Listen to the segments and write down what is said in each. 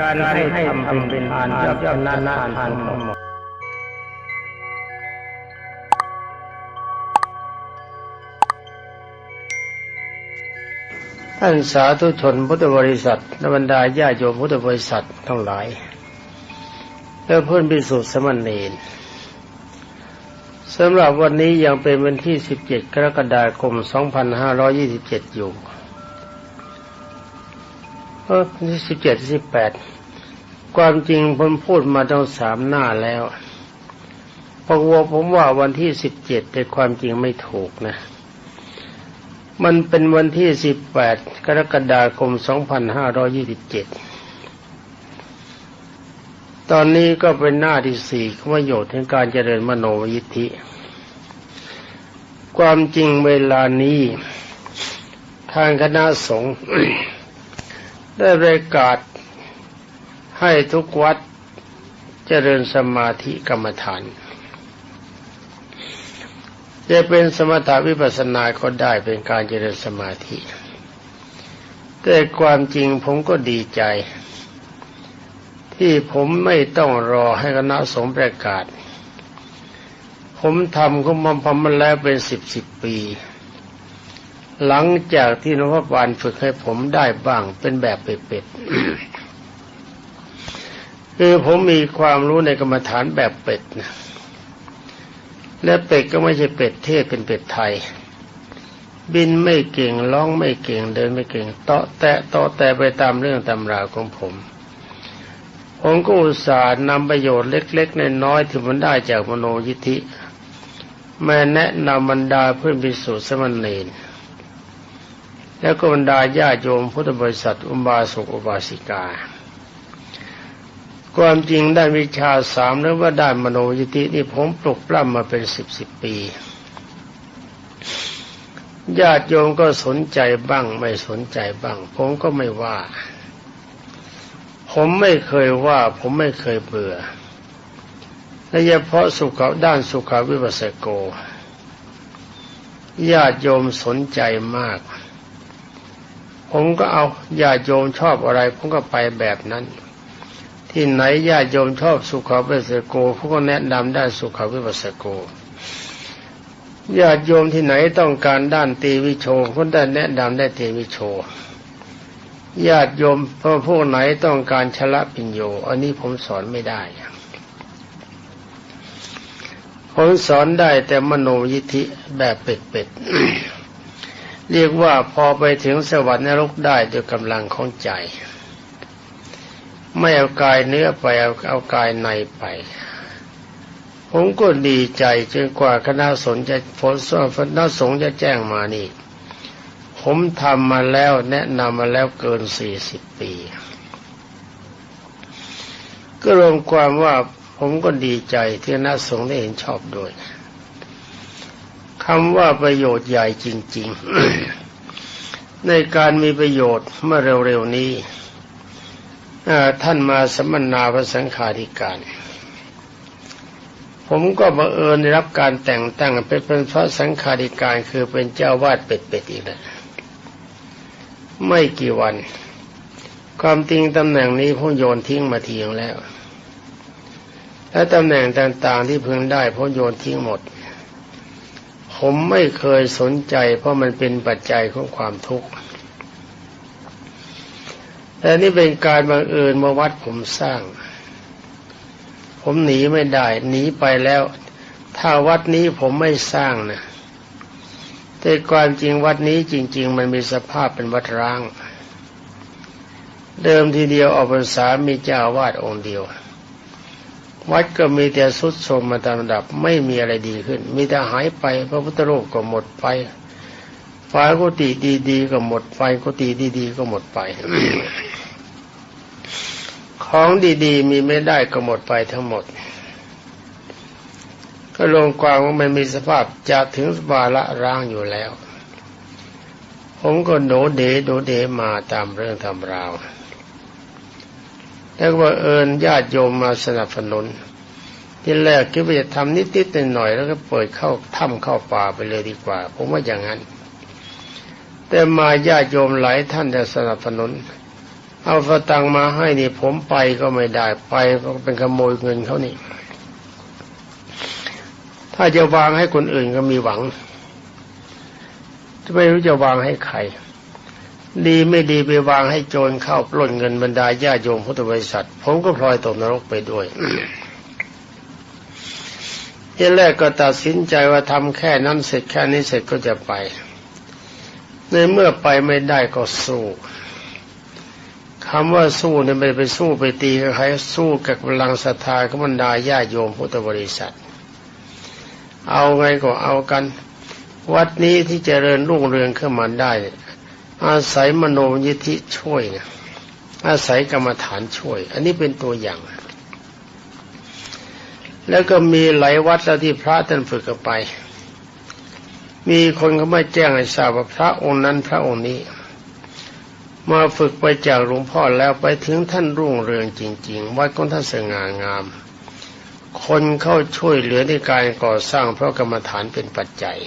การให้ทำเป็นทานยอดยอดนานาทานทั้งหมดท่านสาธุชนพุทธบริษัทและบรรดาญาโยมพุทธบริษัททั้งหลายและเพื่อนพิสุทธิสมณเณรสำหรับวันนี้ยังเป็นวันที่ 17 กรกฎาคม 2527 อยู่เออที่17 18ความจริงผมพูดมาตั้งสามหน้าแล้วพราะว่าผมว่าวันที่17แต่ความจริงไม่ถูกนะ มันเป็นวันที่18กรกฎาคม2527ตอนนี้ก็เป็นหน้าที่สี่ขประโยชน์ในการเจริญมโนยิทธิ ความจริงเวลานี้ ทางคณะสงฆ์ ได้ประกาศให้ทุกวัดเจริญสมาธิกรรมฐาน จะเป็นสมถะวิปัสสนาก็ได้เป็นการเจริญสมาธิ แต่ความจริงผมก็ดีใจ ที่ผมไม่ต้องรอให้คณะสงฆ์ประกาศ ผมทำก็มันพมันแล้วเป็นสิบสิบปี หลังจากที่นพบาลฝึกให้ผมได้บ้างเป็นแบบเป็ดๆคือผมมีความรู้ในกรรมฐานแบบเป็ดนะและเป็ดก็ไม่ใช่เป็ดเทศเป็นเป็ดไทย บินไม่เก่งร้องไม่เก่งเดินไม่เก่งเตาะแตะเตาะแต่ไปตามเรื่องตำราของผม ผมก็อุตส่าห์นำประโยชน์เล็กๆน้อยๆที่มันได้จากมโนยิทธิแม่แนะนำบรรดาเพื่อนพิสุทธิสมณเณร แล้วก็บรรดาญาโยมพุทธบริษัทอุบาสกอุบาสิกา ความจริงได้วิชาสามหรือว่าได้มโนยิธินี่ผมปลุกปล้ำมาเป็นสิบสิบปีญาติโยมก็สนใจบ้าง ไม่สนใจบ้าง ผมก็ไม่ว่า ผมไม่เคยว่า ผมไม่เคยเบื่อและเฉพาะสุขด้านสุขาวิปัสสโกญาติโยมสนใจมาก ผมก็เอาญาติโยมชอบอะไร ผมก็ไปแบบนั้น ที่ไหนญาติโยมชอบสุขาวิปัสสโกผมก็แนะนำด้านสุขาวิปัสสโกญาติโยมที่ไหนต้องการด้านตีวิโชก็ได้แนะนำได้ตีวิโชญาติโยมพอพวกไหนต้องการชละปิญโย อันนี้ผมสอนไม่ได้ผมสอนได้แต่มโนยิธิแบบเป็ดๆ เรียกว่าพอไปถึงสวรรค์นรกได้ด้วยกำลังของใจ ไม่เอากายเนื้อไปเอาเอากายในไป ผมก็ดีใจจนกว่าคณะสงฆ์จะผลส่วนคณะสงฆ์จะแจ้งมานี่ ผมทำมาแล้วแนะนำมาแล้วเกินสี่สิบปี ก็รวมความว่าผมก็ดีใจที่คณะสงฆ์ได้เห็นชอบด้วย คำว่าประโยชน์ใหญ่จริง ๆ ในการมีประโยชน์เมื่อเร็วๆนี้ท่านมาสัมมนาพระสังฆาธิการ ผมก็บังเอิญได้รับการแต่งตั้งเป็นพระสังฆาธิการคือเป็นเจ้าวาดเป็ดๆอีกแล้วไม่กี่วัน ความจริงตำแหน่งนี้ผมโยนทิ้งมาทีงแล้ว และตำแหน่งต่างๆที่เพิ่งได้ผมโยนทิ้งหมด ผมไม่เคยสนใจ เพราะมันเป็นปัจจัยของความทุกข์ แต่นี่เป็นการบังเอิญมาวัดผมสร้าง ผมหนีไม่ได้ หนีไปแล้ว ถ้าวัดนี้ผมไม่สร้างนะแต่ความจริงวัดนี้จริง ๆ มันมีสภาพเป็นวัดร้าง เดิมทีเดียวออกพรรษามีเจ้าวาดองค์เดียว วัดก็มีแต่สุดโทรมมาตามระดับไม่มีอะไรดีขึ้น มีแต่หายไป พระพุทธรูปก็หมดไปไฟกุฏิดีๆก็หมดไปกุฏิดีๆก็หมดไป ของดีๆ มีไม่ได้ก็หมดไปทั้งหมด ก็ลงความว่ามันมีสภาพจะถึงวาระร้างอยู่แล้ว ผมก็โดเดโดเดมาตามเรื่องทำราว แล้วว่าเอิญญาติโยมมาสนับสนุนที่แรกคิดว่าจะทำนิดๆหน่อยๆแล้วก็เปิดเข้าถ้ำเข้าป่าไปเลยดีกว่า ผมว่าอย่างนั้น แต่มาญาติโยมหลายท่านจะสนับสนุน เอาสตังมาให้นี่ผมไปก็ไม่ได้ไปก็เป็นขโมยเงินเขานี่ ถ้าจะวางให้คนอื่นก็มีหวัง จะไม่รู้จะวางให้ใคร ดีไม่ดีไปวางให้โจรเข้าปล้นเงินบรรดาญาโยมพุทธบริษัท ผมก็พลอยตกนรกไปด้วยที่แรกก็ตัดสินใจว่าทำแค่นั้นเสร็จแค่นี้เสร็จก็จะไป ในเมื่อไปไม่ได้ก็สู้คำว่าสู้เนี่ยไม่ไปสู้ไปตีกับใครสู้กับพลังศรัทธาขบรรดาญาโยมพุทธบริษัท เอาไงก็เอากัน วัดนี้ที่จเจริญรุ่งเรืองขึ้นมาได้ อาศัยมโนยิธิช่วยนะอาศัยกรรมฐานช่วย อันนี้เป็นตัวอย่าง แล้วก็มีหลายวัดแล้วที่พระท่านฝึกกันไป มีคนเขาไม่แจ้งให้ทราบว่าพระองค์นั้นพระองค์นี้ มาฝึกไปจากหลวงพ่อแล้วไปถึงท่านรุ่งเรืองจริง ๆ วัดของท่านสง่างาม คนเข้าช่วยเหลือในการก่อสร้างเพราะกรรมฐานเป็นปัจจัย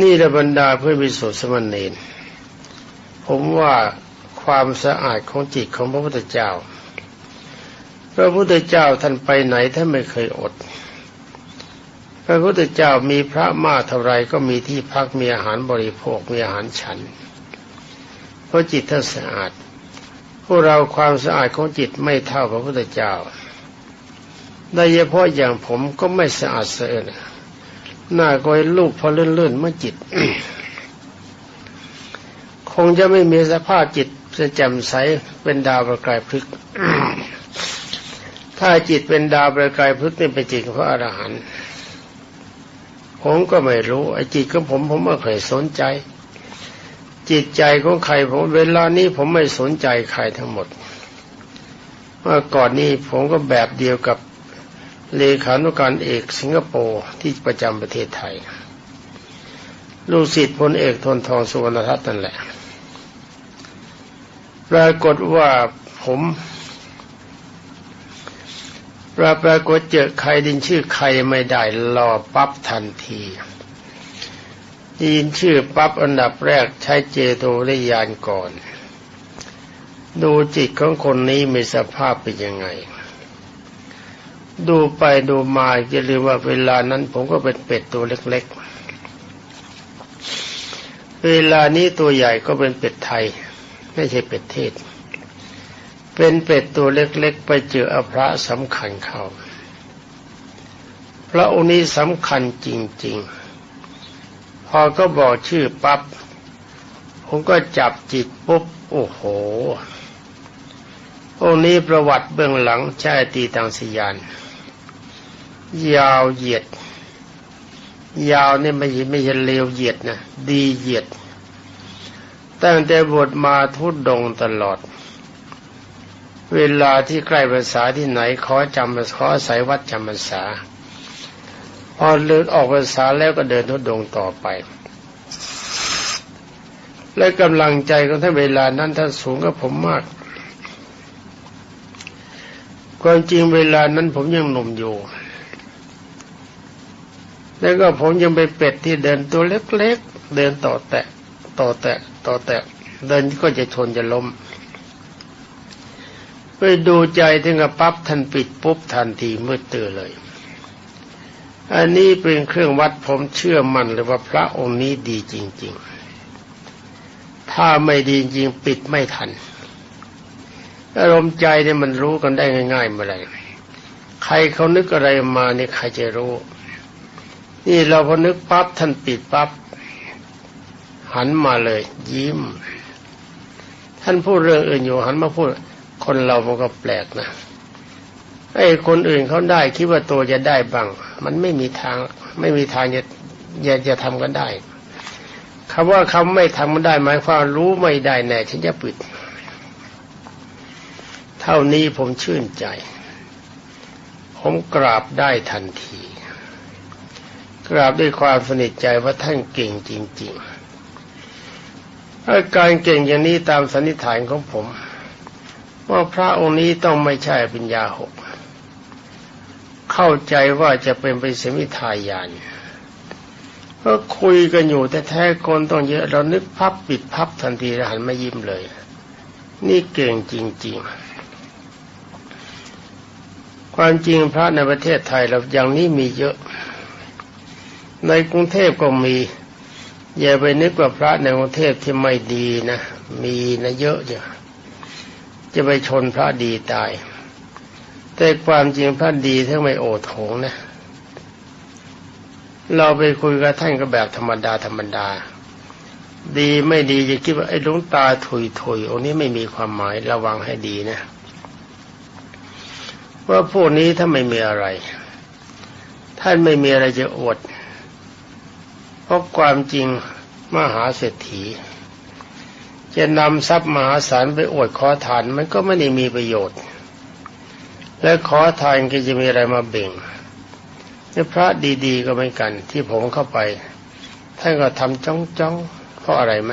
นี่ระบรรดาเพื่อวิสุทธิสมณเณรผมว่าความสะอาดของจิตของพระพุทธเจ้า พระพุทธเจ้าท่านไปไหนท่านไม่เคยอด พระพุทธเจ้ามีพระมากเท่าไรก็มีที่พักมีอาหารบริโภคมีอาหารฉัน เพราะจิตท่านสะอาด พวกเราความสะอาดของจิตไม่เท่าพระพุทธเจ้าโดยเฉพาะอย่างผมก็ไม่สะอาดเสื่อ หน้าก็ลูกพอเลื่อนๆเมื่อจิต คงจะไม่มีสภาพจิตจะแจ่มใสเป็นดาวประกายพลึกถ้าจิตเป็นดาวประกายพลึกนี่เป็นจิตของพระอรหันต์ผมก็ไม่รู้ไอ้จิตของผมผมไม่เคยสนใจ จิตใจของใครผมเวลานี้ผมไม่สนใจใครทั้งหมดเมื่อก่อนนี้ผมก็แบบเดียวกับ เลขานุการเอกสิงคโปร์ที่ประจำประเทศไทย ลูกศิษย์พลเอกทนทองสุวรรณทัตน์นั่นแหละ ปรากฏว่าผมปราปรากฏเจอใครดินชื่อใครไม่ได้รอปั๊บทันทียินชื่อปั๊บอันดับแรกใช้เจโตวิญญาณก่อน ดูจิตของคนนี้มีสภาพเป็นยังไง ดูไปดูมาจะเรียกว่าเวลานั้นผมก็เป็นเป็ดตัวเล็กๆ เวลานี้ตัวใหญ่ก็เป็นเป็ดไทย ไม่ใช่เป็ดเทศ เป็นเป็ดตัวเล็กๆ ไปเจออพระสำคัญเขาพระองค์นี้สำคัญจริง ๆ พอก็บอกชื่อปับ๊บผมก็จับจิตปุ๊บ โอ้โห องค์นี้ประวัติเบื้องหลังช่ตีตังสยาน ยาวเหยียด ยาวนี่ไม่ไม่ใช่เลวเหยียดนะดีเหยียด ตั้งแต่บวชมาทุดดงตลอด เวลาที่ใกล้ภาษาที่ไหนขอจำขออายวัดจำภาษาพอเลือออกภาษาแล้วก็เดินทุดงต่อไปและกำลังใจของท่านเวลานั้นท่านสูงกับผมมาก ความจริงเวลานั้นผมยังหนุ่มอยู่ แล้วก็ผมยังไปเป็ดที่เดินตัวเล็กๆ เดินต่อแตะ ต่อแตะ ต่อแตะ เดินก็จะชนจะล้มไปดูใจถึงกับปั๊บท่านปิดปุ๊บทันทีมืดตื่นเลย อันนี้เป็นเครื่องวัดผมเชื่อมั่นเลยว่าพระองค์นี้ดีจริง ๆ ถ้าไม่ดีจริงปิดไม่ทัน อารมณ์ใจเนี่ยมันรู้กันได้ง่ายๆเมื่อไรใครเขานึกอะไรมาเนี่ยใครจะรู้ นี่เราพอนึกปั๊บท่านปิดปั๊บหันมาเลย ยิ้ม ท่านพูดเรื่องอื่นอยู่หันมาพูด คนเรามันก็แปลกนะไอ้คนอื่นเขาได้คิดว่าตัวจะได้บ้าง มันไม่มีทาง ไม่มีทางจะจะจะทำกันได้คำว่าคำไม่ทำมันได้หมายความรู้ไม่ได้แน่ฉันจะปิด เท่านี้ผมชื่นใจ ผมกราบได้ทันที กราบด้วยความสนิทใจว่าท่านเก่งจริงๆอาการเก่งอย่างนี้ตามสันนิษฐานของผม ว่าพระองค์นี้ต้องไม่ใช่ปัญญาหก เข้าใจว่าจะเป็นไปสมิทายานก็คุยกันอยู่แต่แท้คนต้องเยอะเรานึกพับปิดพับทันทีแล้วหันมายิ้มเลย นี่เก่งจริง ๆ ความจริงพระในประเทศไทยเราอย่างนี้มีเยอะ ในกรุงเทพก็มี อย่าไปนึกว่าพระในกรุงเทพที่ไม่ดีนะ มีนะเยอะจ้ะจะไปชนพระดีตาย แต่ความจริงพระดีทั้งไม่โอโงนะ เราไปคุยกับท่านก็แบบธรรมดาธรรมดา ดีไม่ดีจะคิดว่าไอ้หลวงตาถุยถุยองนี้ไม่มีความหมายระวังให้ดีนะ ว่าพวกนี้ถ้าไม่มีอะไร ท่านไม่มีอะไรจะอวดเพราะความจริงมหาเศรษฐี จะนำทรัพย์มหาศาลไปอวดขอทานมันก็ไม่ได้มีประโยชน์ และขอทานก็จะมีอะไรมาเบ่งนี่พระดีๆก็เหมือนกัน ที่ผมเข้าไปท่านก็ทำจ้องจ้องๆเพราะอะไรไหม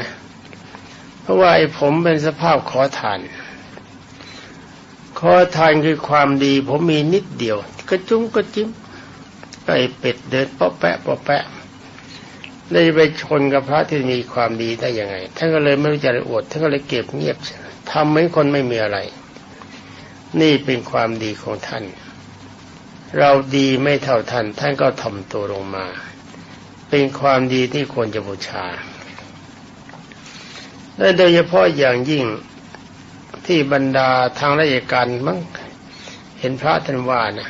เพราะว่าไอ้ผมเป็นสภาพขอทาน ขอทานคือความดี ผมมีนิดเดียวกระจุ้งกระจิ้มไอ้เป็ดเดินปาะแปะปาะแปะได้ไปชนกับพระที่มีความดีได้ยังไงท่านก็เลยไม่รู้จะอวดท่านก็เลยเก็บเงียบทำเหมือนคนไม่มีอะไร นี่เป็นความดีของท่าน เราดีไม่เท่าท่าน ท่านก็ทำตัวลงมา เป็นความดีที่ควรจะบูชาและโดยเฉพาะอย่างยิ่ง ที่บรรดาทางราชการมั้งเห็นพระท่านว่านะ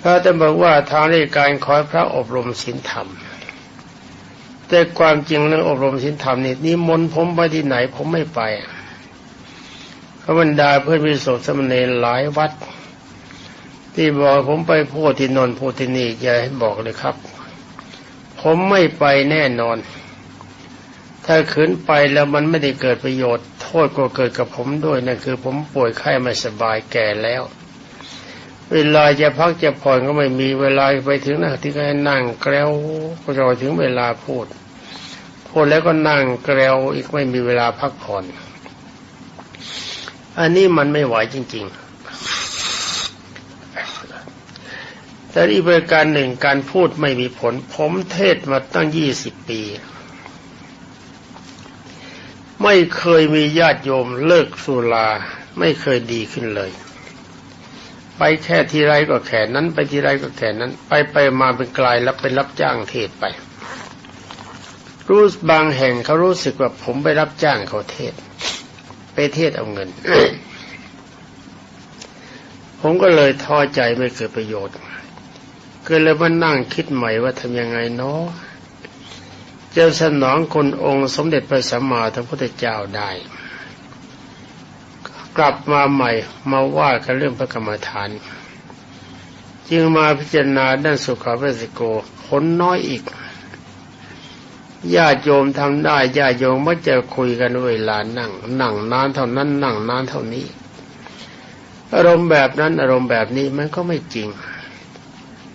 พระท่านบอกว่าทางราชการขอให้พระอบรมศีลธรรม แต่ความจริงเรื่องอบรมศีลธรรมนี่นิมนต์ผมไปที่ไหนผมไม่ไปพระบรรดาเพื่อนพิสุทธิ์สมณีหลายวัด ที่บอกผมไปพูดที่นนท์พูดที่นี่อย่าให้บอกเลยครับ ผมไม่ไปแน่นอน ถ้าขืนไปแล้วมันไม่ได้เกิดประโยชน์ ษก็เกิดกับผมด้วยนั่นคือผมป่วยไข้ไม่สบายแก่แล้ว เวลาจะพักจะผ่อนก็ไม่มีเวลาไปถึงนะที่ให้นั่งแกล้วก็รอถึงเวลาพูดพูดแล้วก็นั่งแกล้วอีกไม่มีเวลาพักผ่อน อันนี้มันไม่ไหวจริง ๆแต่อีกประการหนึ่งการพูดไม่มีผล ผมเทศมาตั้งยี่สิบปี ไม่เคยมีญาติโยมเลิกสุราไม่เคยดีขึ้นเลย ไปแค่ทีไรก็แค่นั้น ไปทีไรก็แค่นั้น ไปไปมาเป็นกลายแล้วเป็นรับจ้างเทศไป รู้บางแห่งเขารู้สึกว่าผมไปรับจ้างเขาเทศ ไปเทศเอาเงิน ผมก็เลยท้อใจไม่เกิดประโยชน์ก็เลยมานั่งคิดใหม่ว่าทำยังไงเนาะ จะสนองคนองค์สมเด็จพระสัมมาสัมพุทธเจ้าได้ กลับมาใหม่มาว่ากันเรื่องพระกรรมฐาน จึงมาพิจารณาด้านสุขภาสิโกผลน้อยอีกญาติโยมทำได้ญาติโยมไมักจะคุยกันเวลานั่ง นั่งนานเท่านั้น นั่งนานเท่านี้ อารมณ์แบบนั้นอารมณ์แบบนี้มันก็ไม่จริง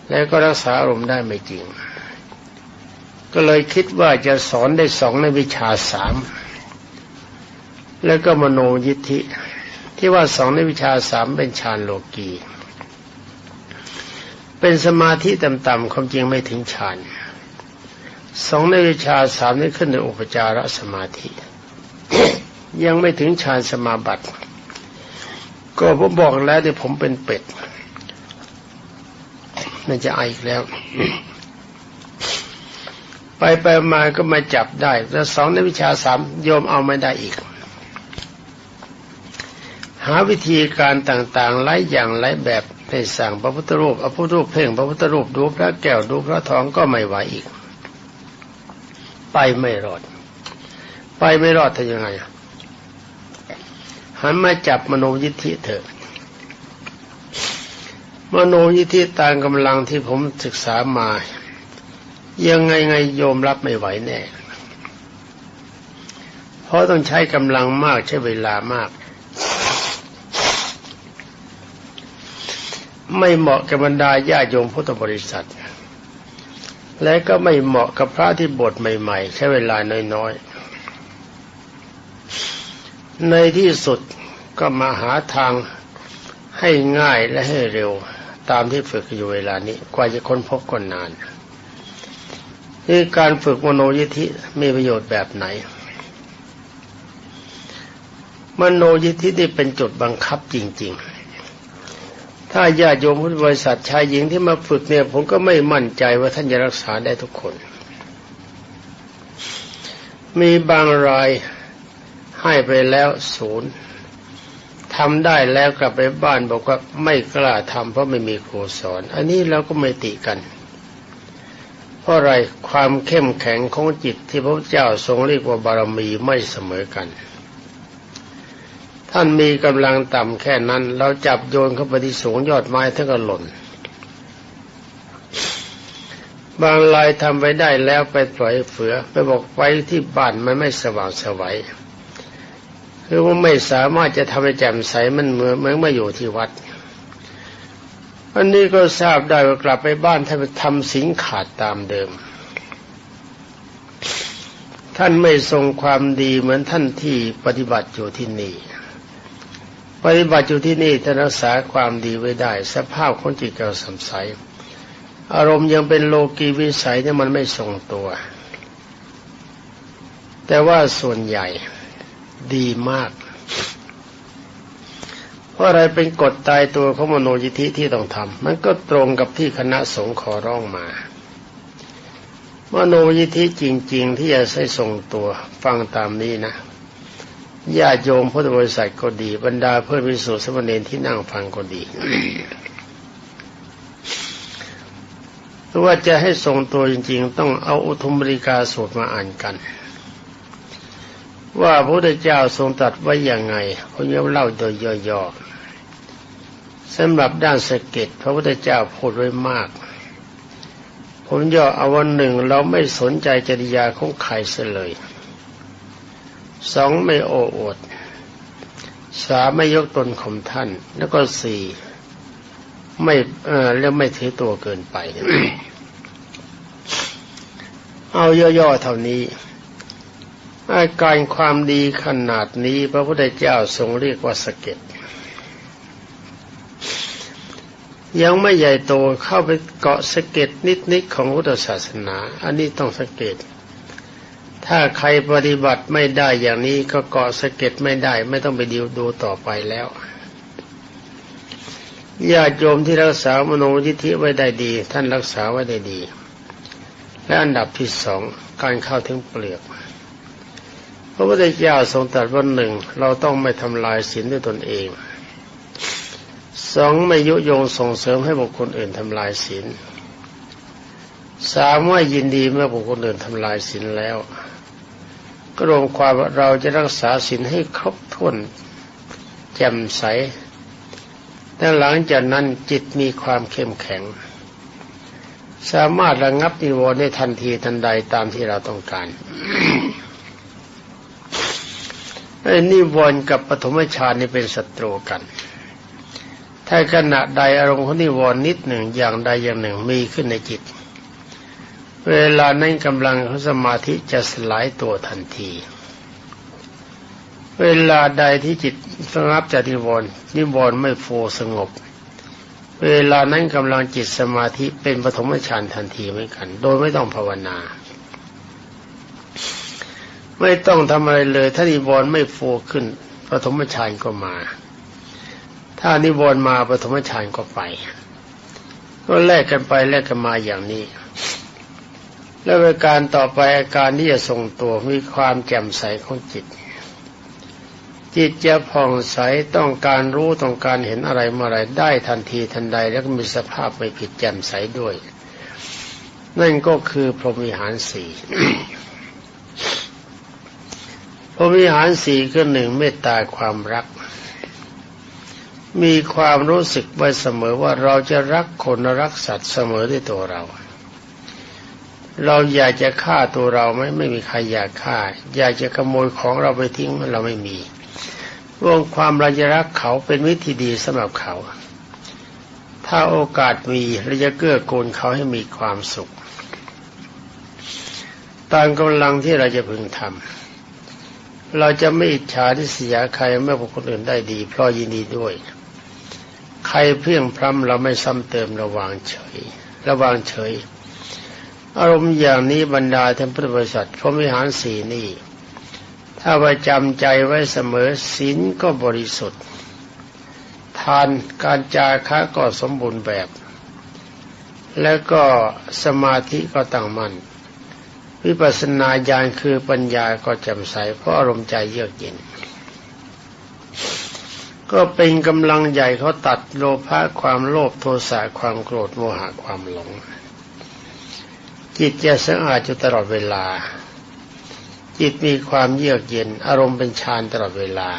แล้วก็รักษาอารมณ์ได้ไม่จริง ก็เลยคิดว่าจะสอนได้สองในวิชาสามแล้วก็มโนยิทธิ ที่ว่าสองในวิชาสามเป็นฌานโลกีเป็นสมาธิต่ำๆความจริงไม่ถึงฌานสองในวิชาสามนี้ขึ้นในอุปจารสมาธิ ยังไม่ถึงฌานสมาบัติ ก็ผมบอกแล้วที่ผมเป็นเป็ดมันจะไออีกแล้ว ไปไปมาก็มาจับได้ แล้วสองในวิชาสามโยมเอาไม่ได้อีก หาวิธีการต่างๆหลายอย่างหลายแบบให้สั่งพระพุทธรูปเอาพุทธรูปเพ่งพระพุทธรูปดูพระแก้วดูพระทองก็ไม่ไหวอีก ไปไม่รอด ไปไม่รอดทำยังไงหันมาจับมโนยิทธิเถอะมโนยิทธิตามกำลังที่ผมศึกษามา ยังไงไงโยมรับไม่ไหวแน่ เพราะต้องใช้กำลังมากใช้เวลามาก ไม่เหมาะกับบรรดาญาโยมพุทธบริษัท และก็ไม่เหมาะกับพระที่บทใหม่ ๆ ใช้เวลาน้อยๆ ในที่สุดก็มาหาทางให้ง่ายและให้เร็วตามที่ฝึกอยู่เวลานี้ กว่าจะค้นพบก็นาน กนี่การฝึกมโนยิธิมีประโยชน์แบบไหน มโนยิธินี่เป็นจุดบังคับจริง ๆ ถ้าญาติโยมพุทธบริษัทชายหญิงที่มาฝึกเนี่ย ผมก็ไม่มั่นใจว่าท่านจะรักษาได้ทุกคน มีบางรายให้ไปแล้วศูนย์ทำได้แล้วกลับไปบ้านบอกว่าไม่กล้าทำเพราะไม่มีครูสอน อันนี้เราก็ไม่ติกัน เพราะอะไรความเข้มแข็งของจิตที่พระเจ้าทรงเรียกว่าบารมีไม่เสมอกัน ท่านมีกำลังต่ำแค่นั้น เราจับโยนเข้าไปที่สูงยอดไม้ท่านก็หล่น บางรายทำไปได้แล้วไปปล่อยเฟือ ไปบอกไว้ที่บ้านมันไม่สว่างสวัยคือว่าไม่สามารถจะทำให้แจ่มใสมันเหมือนเมื่อมาอยู่ที่วัด อันนี้ก็ทราบได้ว่ากลับไปบ้านท่านทำสิงขาดตามเดิม ท่านไม่ทรงความดีเหมือนท่านที่ปฏิบัติอยู่ที่นี่ ปฏิบัติอยู่ที่นี่ท่านรักษาความดีไว้ได้ สภาพของจิตเราสมใสอารมณ์ยังเป็นโลกีวิสัยเนี่ยมันไม่ทรงตัว แต่ว่าส่วนใหญ่ดีมาก เพราะอะไรเป็นกฎตายตัวของมโนยิธิที่ต้องทำมันก็ตรงกับที่คณะสงฆ์ขอร้องมามโนยิธิจริง ๆ ที่จะใช้ทรงตัวฟังตามนี้นะญาติโยมพุทธบริษัทก็ดี บรรดาเพื่อนวิสุทธิสมณีที่นั่งฟังก็ดีหรือว่าจะให้ทรงตัวจริง ๆ ต้องเอาอุทุมบริกาสูตรมาอ่านกัน ว่าพระพุทธเจ้าทรงตรัสไว้อย่างไงผมจะเล่าโดยย่อๆสำหรับด้านสเก็ตพระพุทธเจ้าพูดไว้มาก ผมย่อเอาวันหนึ่งเราไม่สนใจจริยาของใครเสียเลยสองไม่โอ้อวดสามไม่ยกตนข่มท่าน แล้วก็สี่ไม่เออแล้วไม่ถือตัวเกินไป เอาย่อๆเท่านี้ อาการความดีขนาดนี้ พระพุทธเจ้าทรงเรียกว่าสเก็ตยังไม่ใหญ่โตเข้าไปเกาะสเก็ตนิดๆของพุทธศาสนา อันนี้ต้องสเก็ตถ้าใครปฏิบัติไม่ได้อย่างนี้ก็เกาะสเก็ตไม่ได้ ไม่ต้องไปดิวดูต่อไปแล้วญาติโยมที่รักษามโนยิธิไว้ได้ดี ท่านรักษาไว้ได้ดี และอันดับที่สองการเข้าถึงเปลือก พระพุทธเจ้าทรงตรัสว่าหนึ่งเราต้องไม่ทำลายศีลด้วยตนเองสองไม่ยุยงส่งเสริมให้บุคคลอื่นทำลายศีลสามว่ายินดีเมื่อบุคคลอื่นทำลายศีลแล้ว ก็รวมความว่าเราจะรักษาศีลให้ครบถ้วนแจ่มใสแต่หลังจากนั้นจิตมีความเข้มแข็ง สามารถระงับนิวรณ์ได้ทันทีทันใดตามที่เราต้องการ นิวรณ์กับปฐมฌานนี่เป็นศัตรูกัน ถ้าขณะใดอารมณ์ของนิวรณ์นิดหนึ่งอย่างใดอย่างหนึ่งมีขึ้นในจิต เวลานั้นกำลังของสมาธิจะสลายตัวทันที เวลาใดที่จิตสงับจากนิวรณ์นิวรณ์ไม่โฟสงบ เวลานั้นกำลังจิตสมาธิเป็นปฐมฌานทันทีเหมือนกัน โดยไม่ต้องภาวนา ไม่ต้องทำอะไรเลยถ้านิวรณ์ไม่โฟขึ้นปฐมฌานก็มา ถ้านิวรณ์มาปฐมฌานก็ไป ก็แลกกันไปแลกกันมาอย่างนี้ แล้วในการต่อไปอาการที่จะทรงตัวมีความแจ่มใสของจิต จิตจะผ่องใสต้องการรู้ต้องการเห็นอะไรเมื่อไรได้ทันทีทันใดแล้วก็มีสภาพไม่ผิดแจ่มใสด้วย นั่นก็คือพรหมวิหารสี่ พระวิหารสีก็หนึ่งเมตตาความรัก มีความรู้สึกไว้เสมอว่าเราจะรักคนรักสัตว์เสมอด้วยตัวเรา เราอยากจะฆ่าตัวเราไหมไม่มีใครอยากฆ่า อยากจะขโมยของเราไปทิ้งเราไม่มีรวมความเราจะรักเขาเป็นวิธีดีสำหรับเขา ถ้าโอกาสมีเราจะเกื้อกูลเขาให้มีความสุข ตามกำลังที่เราจะพึงทำ เราจะไม่อิจฉาที่เสียใครเมื่อบุคคลอื่นได้ดี เพราะยินดีด้วย ใครเพียงพร้ำเราไม่ซ้ำเติมระวางเฉย ระวางเฉย อารมณ์อย่างนี้บรรดาท่านพุทธบริษัทพรหมวิหารสีนี่ ถ้าประจำใจไว้เสมอศีลก็บริสุทธิ์ ทานการจาคะก็สมบูรณ์แบบ แล้วก็สมาธิก็ตั้งมัน่น วิปัสสนาญาณคือปัญญาก็แจ่มใสเพราะอารมณ์ใจเยือกเย็น ก็เป็นกำลังใหญ่เขาตัดโลภะความโลภโทสะความโกรธโมหะความหลง จิตจะสะอาดอยู่ตลอดเวลา จิตมีความเยือกเย็น อารมณ์เป็นฌานตลอดเวลา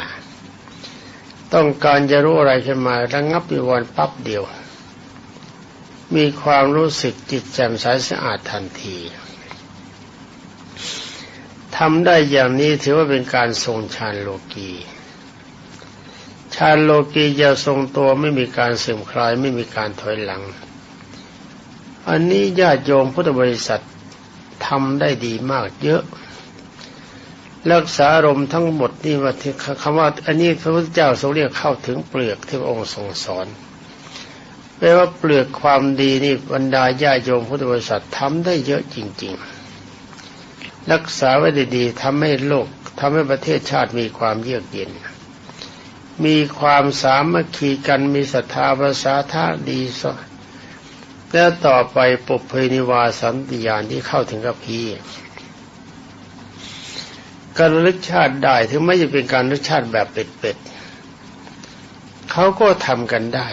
ต้องการจะรู้อะไรขึ้นมาระงับอยู่วันปั๊บเดียว มีความรู้สึกจิตแจ่มใสสะอาดทันที ทำได้อย่างนี้ถือว่าเป็นการทรงฌานโลกีฌานโลกีจะทรงตัวไม่มีการเสื่อมคลายไม่มีการถอยหลัง อันนี้ญาติโยมพุทธบริษัททำได้ดีมากเยอะ รักษาอารมณ์ทั้งหมดนี่ว่าคำว่าอันนี้พระพุทธเจ้าทรงเรียกเข้าถึงเปลือกที่พระองค์ทรงสอนแปลว่าเปลือกความดีนี่บรรดาญาโยมพุทธบริษัททำได้เยอะจริง ๆ รักษาไว้ดีๆทำให้โลกทำให้ประเทศชาติมีความเยือกเย็น มีความสามัคคีกันมีศรัทธาภาษาท่าดีสแล้วต่อไปปุเพนิวาสันติยานที่เข้าถึงกับพีการลึกชาติได้ถึงไม่จะเป็นการลึกชาติแบบเป็ดๆเขาก็ทำกันได้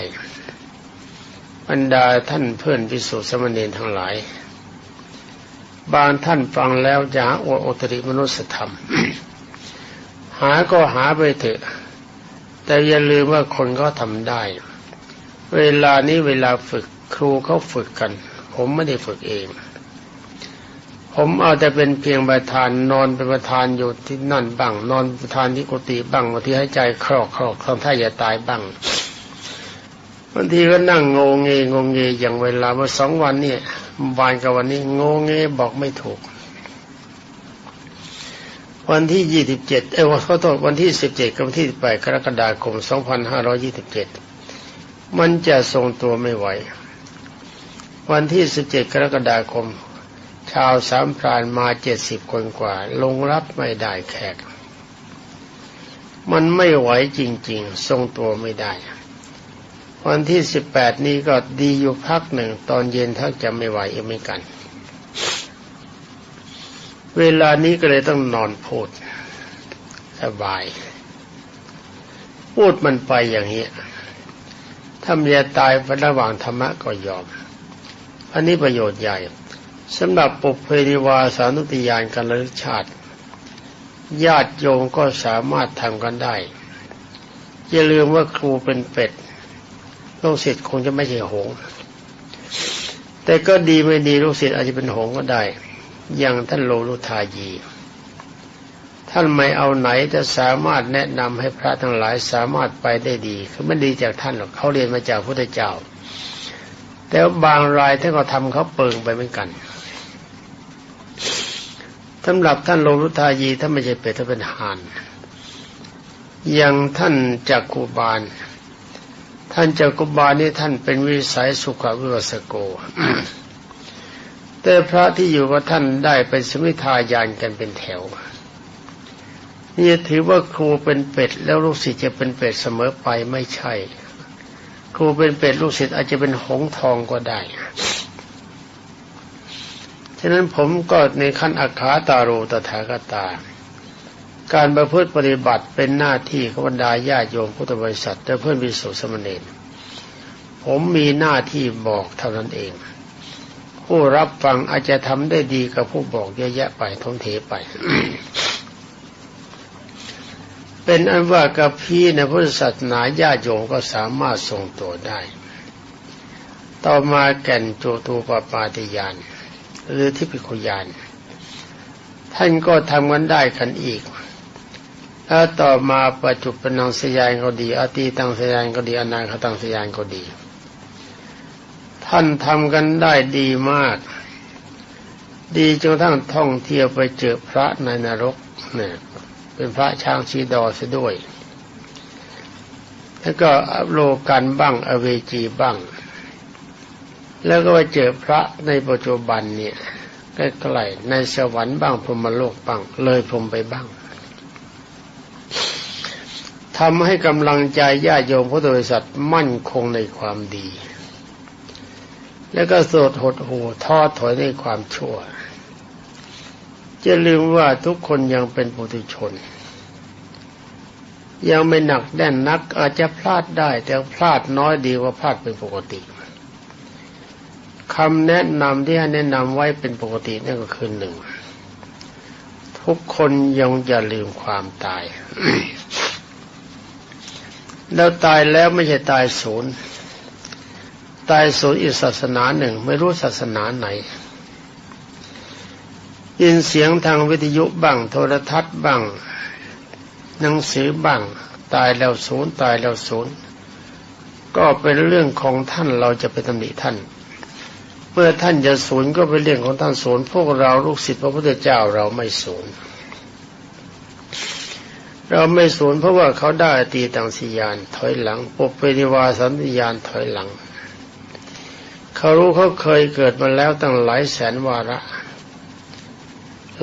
บรรดาท่านเพื่อนพิสุทธิสมณีทั้งหลาย บางท่านฟังแล้วจะหาอวดอุตริมนุสธรรม หาก็หาไปเถอะ แต่อย่าลืมว่าคนก็ทำได้ เวลานี้เวลาฝึกครูเขาฝึกกัน ผมไม่ได้ฝึกเอง ผมเอาแต่เป็นเพียงประธานนอนเป็นประธานอยู่ที่นั่นบ้าง นอนประธานที่กุฏิบ้างบางทีให้ใจคลอกคลอกทำท่าอย่าตายบ้างบางทีก็นั่งงงเงงงเงอย่างเวลาเมื่อสองวันเนี่ย วานกับวันนี้งงเงบอกไม่ถูก วันที่ยี่สิบเจ็ดเอ้ขอโทษวันที่สิบเจ็ดกับวันที่แปดกรกฎาคมสองพันห้าร้อยี่สิบเจ็ดมันจะทรงตัวไม่ไหว วันที่สิบเจ็ดกรกฎาคม ชาวสามพรานมาเจ็ดสิบคนกว่า ลงรับไม่ได้แขก มันไม่ไหวจริง ๆ ทรงตัวไม่ได้ วันที่สิบแปดนี้ก็ดีอยู่พักหนึ่ง ตอนเย็นถ้าจะไม่ไหวเองไม่กัน เวลานี้ก็เลยต้องนอนพูดสบาย พูดมันไปอย่างนี้ถ้าเมียตายระหว่างธรรมะก็ยอม อันนี้ประโยชน์ใหญ่สำหรับปุเพนิวาสานุติยานการระลึกชาติ ญาติโยมก็สามารถทำกันได้ อย่าลืมว่าครูเป็นเป็ด ลูกศิษย์คงจะไม่ใช่หง แต่ก็ดีไม่ดีลูกศิษย์อาจจะเป็นหงก็ได้ อย่างท่านโลลุทายี ท่านไม่เอาไหนจะสามารถแนะนำให้พระทั้งหลายสามารถไปได้ดีคือไม่ดีจากท่านหรอกเขาเรียนมาจากพระเจ้า แต่บางรายท่านก็ทำเขาเปิงไปเหมือนกันสำหรับท่านโลลุทายีท่านไม่ใช่เป็ดท่านเป็นหานอย่างท่านจักคูบาล ท่านเจักรบาลนี่ท่านเป็นวิสัยสุขวิวัสโก แต่พระที่อยู่กับท่านได้เป็นสมิทายานกันเป็นแถว นี่ถือว่าครูเป็นเป็ดแล้วลูกศิษย์จะเป็นเป็ดเสมอไปไม่ใช่ ครูเป็นเป็ดลูกศิษย์อาจจะเป็นหงทองก็ได้ฉะนั้นผมก็ในขั้นอาคาตาโรตถาคตา การประพฤติปฏิบัติเป็นหน้าที่ของบรรดาญาโยมพุทธบริษัทและเพื่อนวิสุทธิสมณีผมมีหน้าที่บอกเท่านั้นเอง ผู้รับฟังอาจจะทำได้ดีกับผู้บอกเยอะแยะไปทงเทไป เป็นอันว่ากับพี่ในพุทธศาสนาญาโยมก็สามารถทรงตัวได้ ต่อมาแก่นโจตูปปาติยานหรือทิพิคุยานท่านก็ทำกันได้กันอีก แล้วต่อมาปัจจุบันสยานก็ดี อตีตังสยานก็ดี อนาคตังสยานก็ดี ท่านทำกันได้ดีมาก ดีจนทั้งท่องเที่ยวไปเจอพระในนรกเนี่ยเป็นพระช้างชีดอเสียด้วย แล้วก็โลกันบ้างอเวจีบ้าง แล้วก็ไปเจอพระในปัจจุบันเนี่ยใกล้ๆในสวรรค์บ้างพรหมโลกบ้าง เลยพรหมไปบ้าง ทำให้กำลังใจญาติโยมพุทธบริษัทมั่นคงในความดี แล้วก็สดหดหูท้อถอยในความชั่วจะลืมว่าทุกคนยังเป็นปุถุชน ยังไม่หนักแน่นนักอาจจะพลาดได้ แต่พลาดน้อยดีกว่าพลาดเป็นปกติคำแนะนำที่ให้แนะนำไว้เป็นปกตินั่นก็คือหนึ่งทุกคนยังอย่าลืมความตาย แล้วตายแล้วไม่ใช่ตายศูนย์ตายศูนย์อีกศาสนาหนึ่ง ไม่รู้ศาสนาไหนยินเสียงทางวิทยุบ้าง โทรทัศน์บ้าง หนังสือบ้าง ตายแล้วศูนย์ตายแล้วศูนย์ก็เป็นเรื่องของท่านเราจะไปตำหนิท่าน เมื่อท่านจะศูนย์ก็เป็นเรื่องของท่านศูนย์พวกเราลูกศิษย์พระพุทธเจ้าเราไม่ศูนย์ เราไม่สูญเพราะว่าเขาได้ตีตังสิยานถอยหลังปุเปนิวาสันติยานถอยหลัง เขารู้เขาเคยเกิดมาแล้วตั้งหลายแสนวาระ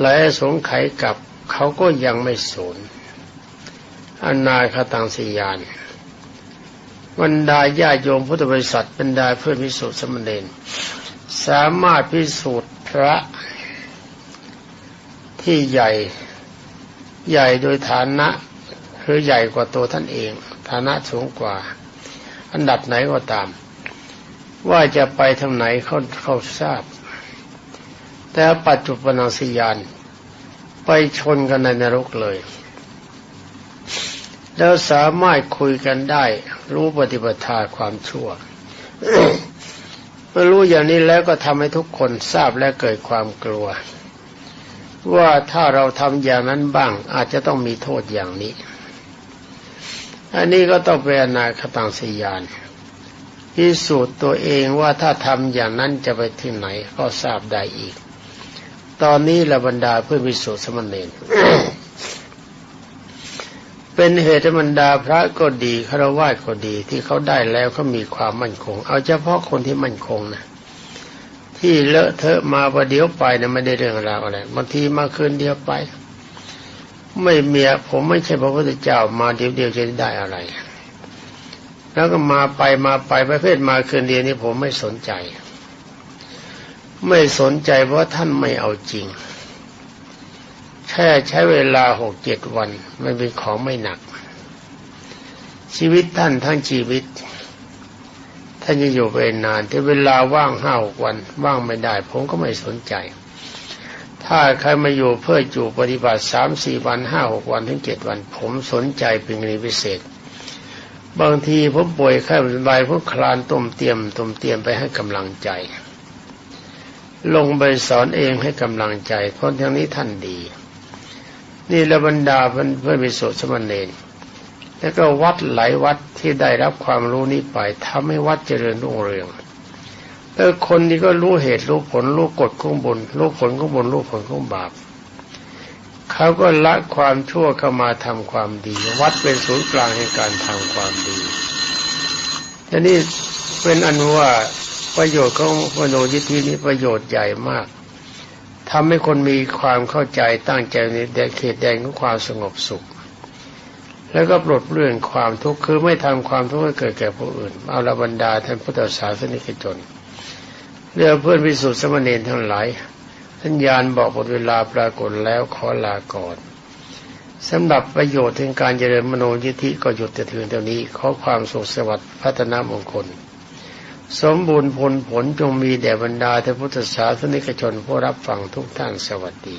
หลายสงไขกับเขาก็ยังไม่สูญอนาคตังสิยานบรรดาญาโยมพุทธบริษัทบรรดาเพื่อพิสูจน์สมณเณรสามารถพิสูจน์พระที่ใหญ่ ใหญ่โดยฐานะหรือใหญ่กว่าตัวท่านเอง ฐานะสูงกว่า อันดับไหนก็ตาม ว่าจะไปทางไหนเขาเขาทราบ แต่ปัจจุบันสิยานไปชนกันในนรกเลย แล้วสามารถคุยกันได้ รู้ปฏิปทาความชั่วเมื่อรู้อย่างนี้แล้วก็ทำให้ทุกคนทราบและเกิดความกลัว ว่าถ้าเราทำอย่างนั้นบ้าง อาจจะต้องมีโทษอย่างนี้ อันนี้ก็ต้องเป็นอนาคตังสยานพิสูจน์ตัวเองว่าถ้าทำอย่างนั้นจะไปที่ไหนก็ทราบได้อีก ตอนนี้ระบรรดาเพื่อพิสูจน์สมณเณรเป็นเหตุบรรดาพระก็ดีฆราวาสก็ดีที่เขาได้แล้วเขามีความมั่นคง เอาเฉพาะคนที่มั่นคงนะ ที่เลอะเทอะมาประเดี๋ยวไปนะไม่ได้เรื่องราวอะไรบางทีมาคืนเดียวไป ไม่เมียผมไม่ใช่พระพุทธเจ้ามาเดียวเดียวจะได้อะไร แล้วก็มาไปมาไปประเภทมาคืนเดียวนี้ผมไม่สนใจ ไม่สนใจเพราะท่านไม่เอาจริง แค่ใช้เวลาหกเจ็ดวัน มันเป็นของไม่หนัก ชีวิตท่านทั้งชีวิต ท่านจะอยู่ไปนานที่เวลาว่างห้าหกวันว่างไม่ได้ ผมก็ไม่สนใจ ถ้าใครมาอยู่เพื่ออยู่ปฏิบัติสามสี่วันห้าหกวันถึงเจ็ดวัน ผมสนใจเป็นกรณีพิเศษ บางทีผมป่วยไข้เป็นใบผมคลานต้มเตรียมต้มเตรียมไปให้กำลังใจ ลงไปสอนเองให้กำลังใจ เพราะทางนี้ท่านดี นี่ระบรรดาเพื่อนเพื่อนไปสดสมณเณร แล้วก็วัดหลายวัดที่ได้รับความรู้นี้ไปทำให้วัดเจริญรุ่งเรืองเออคนนี้ก็รู้เหตุรู้ผลรู้กฎของบุญรู้ผลของบุญรู้ผลของบาปเขาก็ละความชั่วเข้ามาทำความดี วัดเป็นศูนย์กลางในการทำความดีทีนี้เป็นอันว่าประโยชน์ของมโนยิทธินี้ประโยชน์ใหญ่มากทำให้คนมีความเข้าใจตั้งใจในแดนเขตแดนของความสงบสุข แล้วก็ปลดเรื่องความทุกข์คือไม่ทำความทุกข์ให้เกิดแก่ผู้อื่น เอาละบรรดาท่านพุทธศาสนิกชนเรื่องเพื่อนพิสุทธิสมณีทั้งหลายท่านยานบอกหมดเวลาปรากฏแล้วขอลาก่อนสำหรับประโยชน์ถึงการเจริญมโนยิธิก็หยุดแต่ถึงเท่านี้ ขอความสุขสวัสดิ์พัฒนามงคล สมบูรณ์ผลผลจงมีแด่บรรดาท่านพุทธศาสนิกชนผู้รับฟังทุกท่านสวัสดี